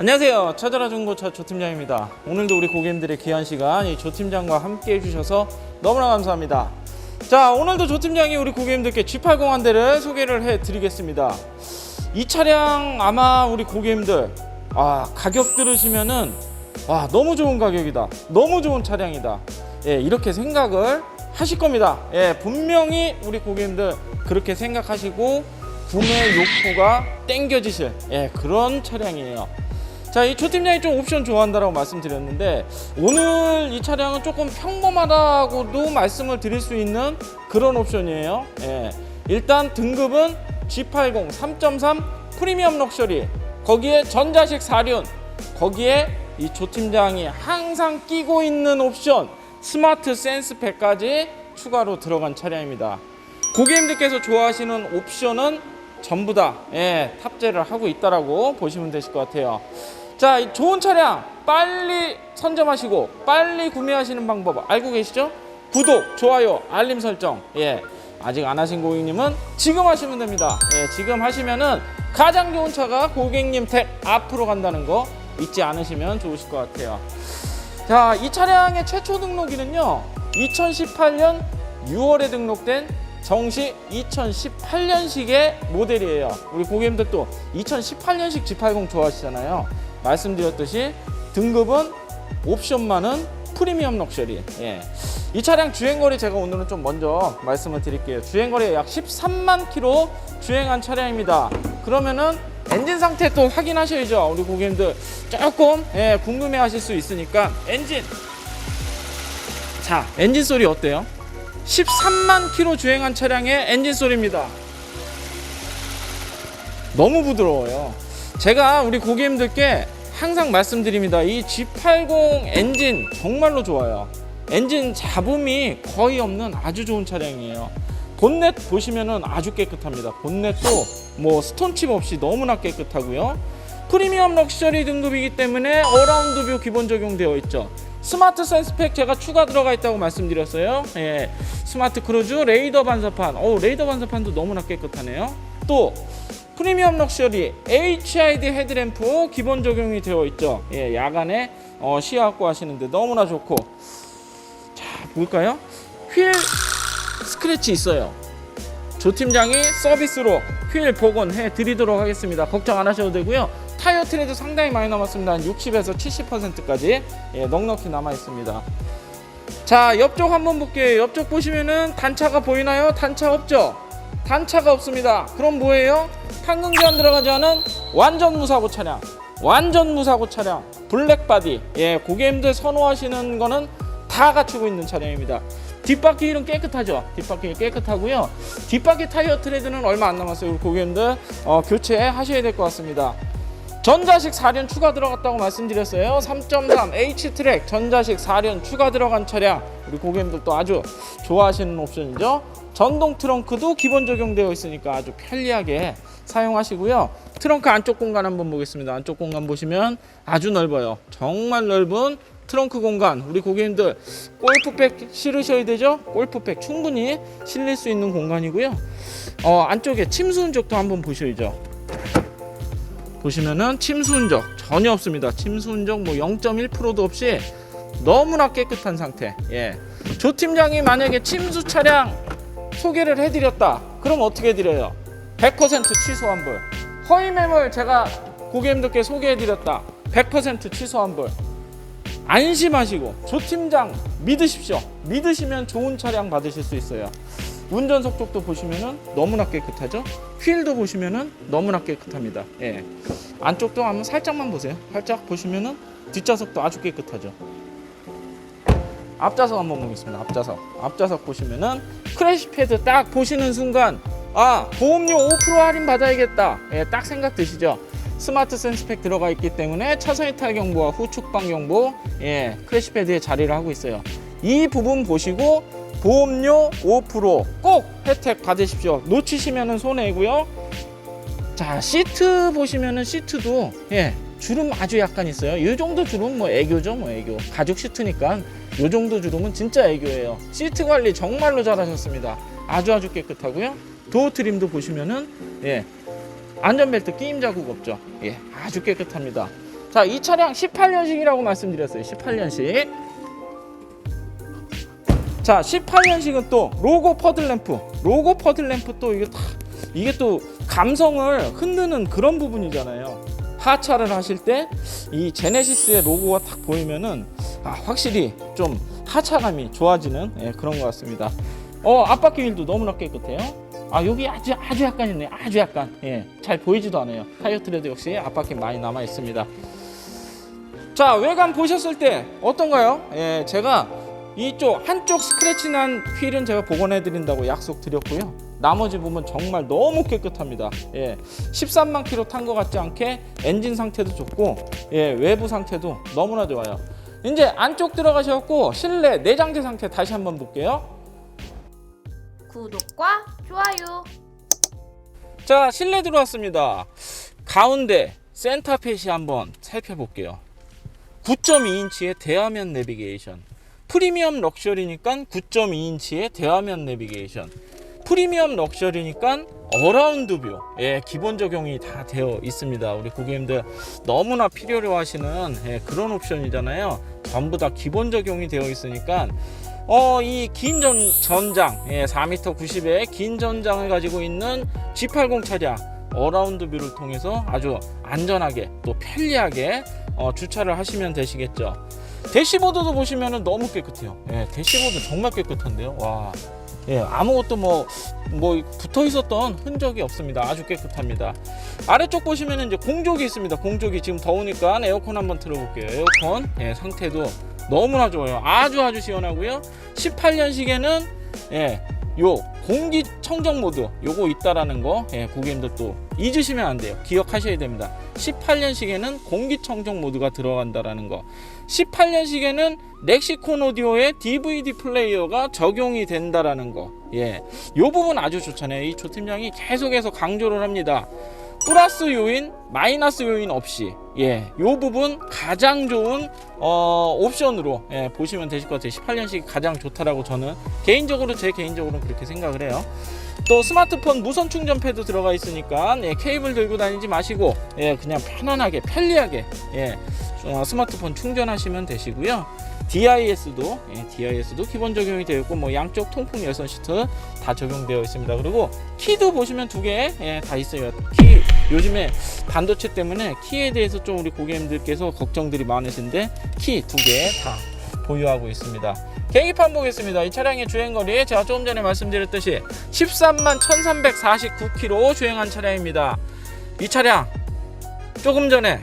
안녕하세요. 찾아라 중고차 조팀장입니다. 오늘도 우리 고객님들의 귀한 시간 이 조팀장과 함께 해주셔서 너무나 감사합니다. 자, 오늘도 조팀장이 우리 고객님들께 G80 한 대를 소개를 해드리겠습니다. 이 차량 아마 우리 고객님들 아, 가격 들으시면은 와 너무 좋은 가격이다. 너무 좋은 차량이다. 예, 이렇게 생각을 하실 겁니다. 예, 분명히 우리 고객님들 그렇게 생각하시고 구매 욕구가 땡겨지실 예, 그런 차량이에요. 자, 이 조팀장이 좀 옵션 좋아한다라고 말씀드렸는데 오늘 이 차량은 조금 평범하다고도 말씀을 드릴 수 있는 그런 옵션이에요. 예. 일단 등급은 G80 3.3 프리미엄 럭셔리 거기에 전자식 사륜 거기에 이 조팀장이 항상 끼고 있는 옵션 스마트 센스팩까지 추가로 들어간 차량입니다. 고객님들께서 좋아하시는 옵션은 전부 다 예, 탑재를 하고 있다라고 보시면 되실 것 같아요. 자, 이 좋은 차량 빨리 선점하시고 빨리 구매하시는 방법 알고 계시죠? 구독, 좋아요, 알림 설정. 예. 아직 안 하신 고객님은 지금 하시면 됩니다. 예, 지금 하시면은 가장 좋은 차가 고객님 택 앞으로 간다는 거 잊지 않으시면 좋으실 것 같아요. 자, 이 차량의 최초 등록일은요. 2018년 6월에 등록된 정식 2018년식의 모델이에요. 우리 고객님들 도 2018년식 G80 좋아하시잖아요. 말씀드렸듯이 등급은 옵션만은 프리미엄 럭셔리. 예. 이 차량 주행거리 제가 오늘은 좀 먼저 말씀을 드릴게요. 주행거리 약 13만 킬로 주행한 차량입니다. 그러면은 엔진 상태 또 확인하셔야죠. 우리 고객님들 조금 예, 궁금해 하실 수 있으니까 엔진 자, 엔진 소리 어때요? 13만 킬로 주행한 차량의 엔진 소리입니다. 너무 부드러워요. 제가 우리 고객님들께 항상 말씀드립니다. 이 G80 엔진 정말로 좋아요. 엔진 잡음이 거의 없는 아주 좋은 차량이에요. 본넷 보시면은 아주 깨끗합니다. 본넷도 뭐 스톤칩 없이 너무나 깨끗하고요. 프리미엄 럭셔리 등급이기 때문에 어라운드 뷰 기본 적용되어 있죠. 스마트 센스팩 제가 추가 들어가 있다고 말씀드렸어요. 예. 스마트 크루즈 레이더 반사판. 오, 레이더 반사판도 너무나 깨끗하네요. 또 프리미엄 럭셔리 HID 헤드램프 기본 적용이 되어 있죠. 예, 야간에 어, 시야 확보하시는데 너무나 좋고. 자, 볼까요? 휠 스크래치 있어요. 조 팀장이 서비스로 휠 복원해 드리도록 하겠습니다. 걱정 안 하셔도 되고요. 타이어 트레드 상당히 많이 남았습니다. 한 60에서 70%까지 예, 넉넉히 남아 있습니다. 자, 옆쪽 한번 볼게요. 옆쪽 보시면은 단차가 보이나요? 단차 없죠? 단차가 없습니다. 그럼 뭐예요? 교환 들어가지 않은 완전 무사고 차량. 완전 무사고 차량. 블랙 바디. 예, 고객님들 선호하시는 거는 다 갖추고 있는 차량입니다. 뒷바퀴 힐은 깨끗하죠. 뒷바퀴 힐 깨끗하고요. 뒷바퀴 타이어 트레드는 얼마 안 남았어요. 우리 고객님들 어, 교체하셔야 될 것 같습니다. 전자식 4륜 추가 들어갔다고 말씀드렸어요. 3.3 H 트랙 전자식 4륜 추가 들어간 차량 우리 고객님들도 아주 좋아하시는 옵션이죠. 전동 트렁크도 기본 적용되어 있으니까 아주 편리하게 사용하시고요. 트렁크 안쪽 공간 한번 보겠습니다. 안쪽 공간 보시면 아주 넓어요. 정말 넓은 트렁크 공간. 우리 고객님들 골프백 실으셔야 되죠? 골프백 충분히 실릴 수 있는 공간이고요. 어, 안쪽에 침수 흔적도 한번 보셔야죠. 보시면은 침수 흔적 전혀 없습니다. 침수 흔적 뭐 0.1%도 없이 너무나 깨끗한 상태. 예. 조 팀장이 만약에 침수 차량 소개를 해드렸다. 그럼 어떻게 해드려요? 100% 취소 환불. 허위 매물 제가 고객님들께 소개해드렸다. 100% 취소 환불. 안심하시고 조 팀장 믿으십시오. 믿으시면 좋은 차량 받으실 수 있어요. 운전석 쪽도 보시면은 너무나 깨끗하죠. 휠도 보시면은 너무나 깨끗합니다. 예. 안쪽도 한번 살짝만 보세요. 살짝 보시면은 뒷좌석도 아주 깨끗하죠. 앞좌석 한번 보겠습니다. 앞좌석. 앞좌석 보시면은 크래시 패드 딱 보시는 순간 아 보험료 5% 할인 받아야겠다. 예, 딱 생각 드시죠. 스마트 센스팩 들어가 있기 때문에 차선 이탈 경보와 후축방 경보, 예, 크래시 패드에 자리를 하고 있어요. 이 부분 보시고 보험료 5%꼭 혜택 받으십시오. 놓치시면은 손해고요. 자 시트 보시면은 시트도 예 주름 아주 약간 있어요. 이 정도 주름 뭐 애교죠, 뭐 애교. 가죽 시트니까 이 정도 주름은 진짜 애교예요. 시트 관리 정말로 잘하셨습니다. 아주 아주 깨끗하고요. 도어 트림도 보시면은 예 안전벨트 끼임 자국 없죠. 예 아주 깨끗합니다. 자, 이 차량 18년식이라고 말씀드렸어요. 18년식. 자, 18년식은 또 로고 퍼들램프. 로고 퍼들램프 또 이게 다 이게 또 감성을 흔드는 그런 부분이잖아요. 하차를 하실 때 이 제네시스의 로고가 딱 보이면은 아, 확실히 좀 하차감이 좋아지는 예, 그런 것 같습니다. 어, 앞바퀴 휠도 너무나 깨끗해요. 아, 여기 아주 아주 약간 있네요. 아주 약간. 예. 잘 보이지도 않아요. 타이어 트레드 역시 앞바퀴 많이 남아 있습니다. 자, 외관 보셨을 때 어떤가요? 예, 제가 이쪽 한쪽 스크래치 난 휠은 제가 복원해 드린다고 약속 드렸고요. 나머지 부분 정말 너무 깨끗합니다. 예. 13만 킬로 탄 것 같지 않게 엔진 상태도 좋고 예, 외부 상태도 너무나 좋아요. 이제 안쪽 들어가셨고 실내 내장재 상태 다시 한번 볼게요. 구독과 좋아요. 자, 실내 들어왔습니다. 가운데 센터펫이 한번 살펴볼게요. 9.2인치의 대화면 내비게이션. 프리미엄 럭셔리니까 9.2인치의 대화면 내비게이션. 프리미엄 럭셔리니까 어라운드 뷰. 예, 기본 적용이 다 되어 있습니다. 우리 고객님들 너무나 필요로 하시는 예, 그런 옵션이잖아요. 전부 다 기본 적용이 되어 있으니까 어, 이 긴 전, 전장, 예, 4m 90의 긴 전장을 가지고 있는 G80 차량 어라운드 뷰를 통해서 아주 안전하게 또 편리하게 어, 주차를 하시면 되시겠죠. 대시보드도 보시면은 너무 깨끗해요. 예, 대시보드 정말 깨끗한데요. 와. 예, 아무것도 뭐, 뭐, 붙어 있었던 흔적이 없습니다. 아주 깨끗합니다. 아래쪽 보시면은 이제 공조기 있습니다. 공조기 지금 더우니까 에어컨 한번 틀어볼게요. 에어컨, 예, 상태도 너무나 좋아요. 아주 아주 시원하고요. 18년식에는 예, 요 공기 청정 모드 요거 있다라는 거 예, 고객님들 또 잊으시면 안 돼요. 기억하셔야 됩니다. 18년식에는 공기 청정 모드가 들어간다라는 거. 18년식에는 렉시콘 오디오의 DVD 플레이어가 적용이 된다라는 거. 예. 요 부분 아주 좋잖아요. 이 조 팀장이 계속해서 강조를 합니다. 플러스 요인, 마이너스 요인 없이 예, 요 부분 가장 좋은 어, 옵션으로 예, 보시면 되실 것 같아요. 18년식이 가장 좋다라고 저는 개인적으로 제 개인적으로는 그렇게 생각을 해요. 또 스마트폰 무선 충전 패드 들어가 있으니까 예, 케이블 들고 다니지 마시고 예, 그냥 편안하게 편리하게 예, 어, 스마트폰 충전하시면 되시고요. DIS도 예, DIS도 기본 적용이 되어 있고 뭐 양쪽 통풍 열선 시트 다 적용되어 있습니다. 그리고 키도 보시면 두개 예, 다 있어요. 키 요즘에 반도체 때문에 키에 대해서 좀 우리 고객님들께서 걱정들이 많으신데 키 두 개 다 보유하고 있습니다. 계기판 보겠습니다. 이 차량의 주행거리 제가 조금 전에 말씀드렸듯이 13만 1349km 주행한 차량입니다. 이 차량 조금 전에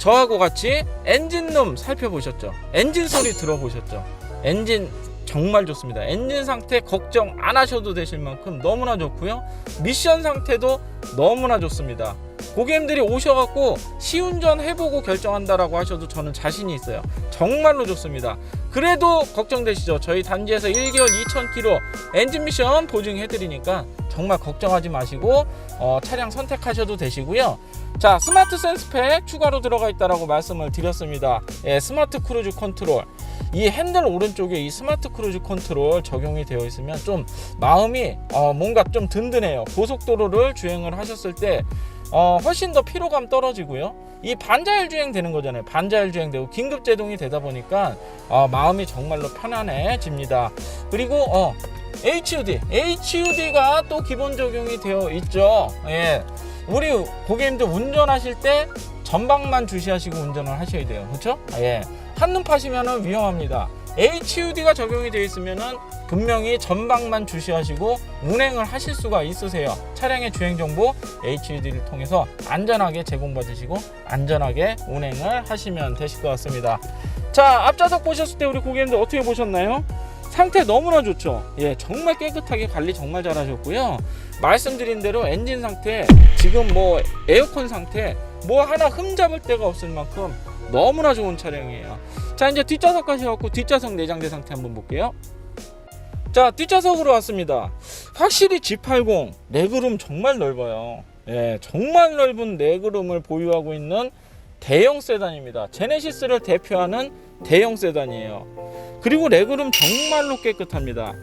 저하고 같이 엔진룸 살펴보셨죠? 엔진 소리 들어보셨죠? 엔진 정말 좋습니다. 엔진 상태 걱정 안 하셔도 되실 만큼 너무나 좋고요. 미션 상태도 너무나 좋습니다. 고객님들이 오셔갖고 시운전 해보고 결정한다라고 하셔도 저는 자신이 있어요. 정말로 좋습니다. 그래도 걱정되시죠? 저희 단지에서 1개월 2,000km 엔진 미션 보증해드리니까 정말 걱정하지 마시고 어, 차량 선택하셔도 되시고요. 자 스마트 센스팩 추가로 들어가 있다라고 말씀을 드렸습니다. 예, 스마트 크루즈 컨트롤 이 핸들 오른쪽에 이 스마트 크루즈 컨트롤 적용이 되어 있으면 좀 마음이 어, 뭔가 좀 든든해요. 고속도로를 주행을 하셨을 때 어, 훨씬 더 피로감 떨어지고요. 이 반자율 주행 되는 거잖아요. 반자율 주행되고 긴급 제동이 되다 보니까 어, 마음이 정말로 편안해집니다. 그리고 어, HUD, HUD가 또 기본 적용이 되어 있죠. 예, 우리 고객님들 운전하실 때 전방만 주시하시고 운전을 하셔야 돼요. 그렇죠? 예, 한눈 파시면은 위험합니다. HUD가 적용이 되어 있으면은 분명히 전방만 주시하시고 운행을 하실 수가 있으세요. 차량의 주행 정보 HUD를 통해서 안전하게 제공받으시고 안전하게 운행을 하시면 되실 것 같습니다. 자, 앞좌석 보셨을 때 우리 고객님들 어떻게 보셨나요? 상태 너무나 좋죠. 예, 정말 깨끗하게 관리 정말 잘하셨고요. 말씀드린 대로 엔진 상태, 지금 뭐 에어컨 상태, 뭐 하나 흠잡을 데가 없을 만큼 너무나 좋은 차량이에요. 자, 이제 뒷좌석까지 왔고 뒷좌석 내장재 상태 한번 볼게요. 자, 뒷좌석으로 왔습니다. 확실히 G80 레그룸 정말 넓어요. 예, 정말 넓은 레그룸을 보유하고 있는 대형 세단입니다. 제네시스를 대표하는 대형 세단이에요. 그리고 레그룸 정말로 깨끗합니다.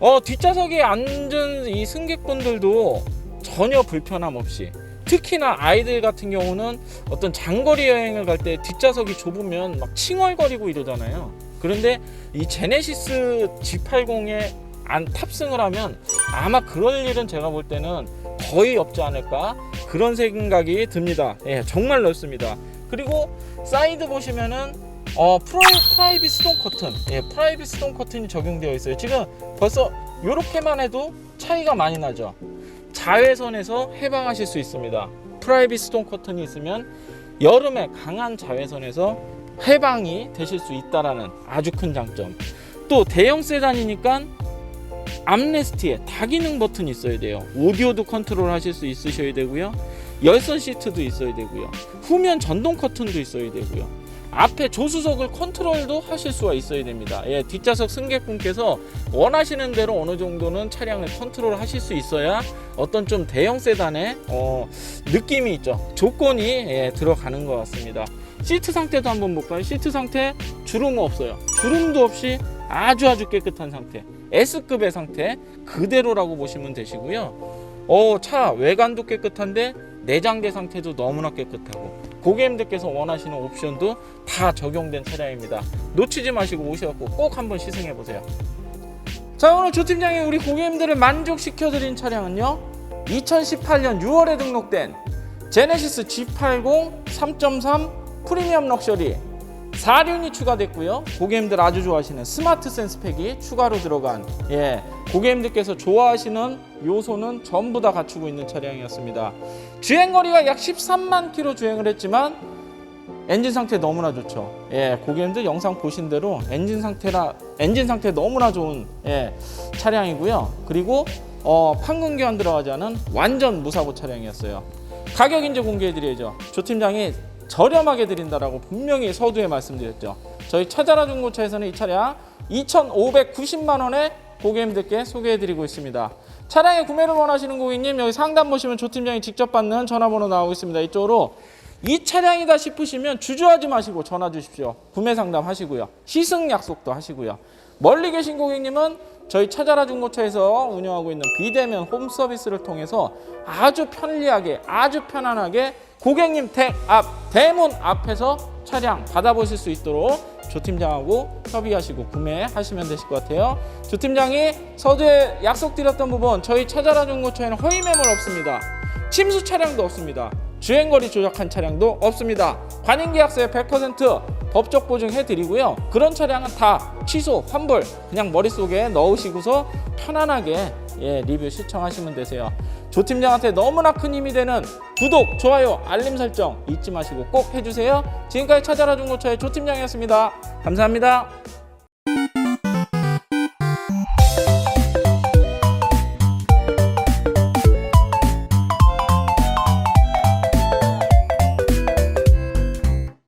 어, 뒷좌석에 앉은 이 승객분들도 전혀 불편함 없이 특히나 아이들 같은 경우는 어떤 장거리 여행을 갈 때 뒷좌석이 좁으면 막 칭얼거리고 이러잖아요. 그런데 이 제네시스 G80에 안 탑승을 하면 아마 그럴 일은 제가 볼 때는 거의 없지 않을까 그런 생각이 듭니다. 예, 정말 넓습니다. 그리고 사이드 보시면은 어 프라이, 프라이빗 스톤 커튼, 예, 프라이빗 스톤 커튼이 적용되어 있어요. 지금 벌써 이렇게만 해도 차이가 많이 나죠. 자외선에서 해방하실 수 있습니다. 프라이빗 스톤 커튼이 있으면 여름에 강한 자외선에서 해방이 되실 수 있다라는 아주 큰 장점. 또 대형 세단이니까 암레스트에 다기능 버튼이 있어야 돼요. 오디오도 컨트롤 하실 수 있으셔야 되고요. 열선 시트도 있어야 되고요. 후면 전동 커튼도 있어야 되고요. 앞에 조수석을 컨트롤도 하실 수가 있어야 됩니다. 예, 뒷좌석 승객분께서 원하시는 대로 어느 정도는 차량을 컨트롤 하실 수 있어야 어떤 좀 대형 세단의 어, 느낌이 있죠. 조건이 예, 들어가는 것 같습니다. 시트 상태도 한번 볼까요? 시트 상태 주름 없어요. 주름도 없이 아주 아주 깨끗한 상태. S급의 상태 그대로라고 보시면 되시고요. 어, 차 외관도 깨끗한데 내장재 상태도 너무나 깨끗하고 고객님들께서 원하시는 옵션도 다 적용된 차량입니다. 놓치지 마시고 오셔갖고 꼭 한번 시승해 보세요. 자 오늘 조 팀장이 우리 고객님들을 만족시켜 드린 차량은요 2018년 6월에 등록된 제네시스 G80 3.3 프리미엄 럭셔리 4륜이 추가됐고요 고객님들 아주 좋아하시는 스마트 센스 팩이 추가로 들어간 예 고객님들께서 좋아하시는 요소는 전부 다 갖추고 있는 차량이었습니다 주행거리가 약 13만 킬로 주행을 했지만 엔진 상태 너무나 좋죠. 예, 고객님들 영상 보신 대로 엔진 상태라 엔진 상태 너무나 좋은 예, 차량이고요. 그리고 어, 판금 교환 들어가지 않은 완전 무사고 차량이었어요. 가격 이제 공개해 드려야죠. 조 팀장이 저렴하게 드린다라고 분명히 서두에 말씀드렸죠. 저희 차자라 중고차에서는 이 차량 2,590만 원에 고객님들께 소개해 드리고 있습니다. 차량의 구매를 원하시는 고객님 여기 상담 보시면 조 팀장이 직접 받는 전화번호 나오고 있습니다. 이쪽으로 이 차량이다 싶으시면 주저하지 마시고 전화 주십시오. 구매 상담 하시고요. 시승 약속도 하시고요. 멀리 계신 고객님은 저희 차자라 중고차에서 운영하고 있는 비대면 홈 서비스를 통해서 아주 편리하게 아주 편안하게 고객님 댁 앞 대문 앞에서 차량 받아보실 수 있도록 조 팀장하고 협의하시고 구매하시면 되실 것 같아요. 조 팀장이 서두에 약속드렸던 부분 저희 차자라 중고차에는 허위 매물 없습니다. 침수 차량도 없습니다. 주행거리 조작한 차량도 없습니다. 관인계약서에 100% 법적 보증해 드리고요. 그런 차량은 다 취소, 환불 그냥 머릿속에 넣으시고서 편안하게 예, 리뷰 시청하시면 되세요. 조 팀장한테 너무나 큰 힘이 되는 구독, 좋아요, 알림 설정 잊지 마시고 꼭 해주세요. 지금까지 찾아라 중고차의 조 팀장이었습니다. 감사합니다.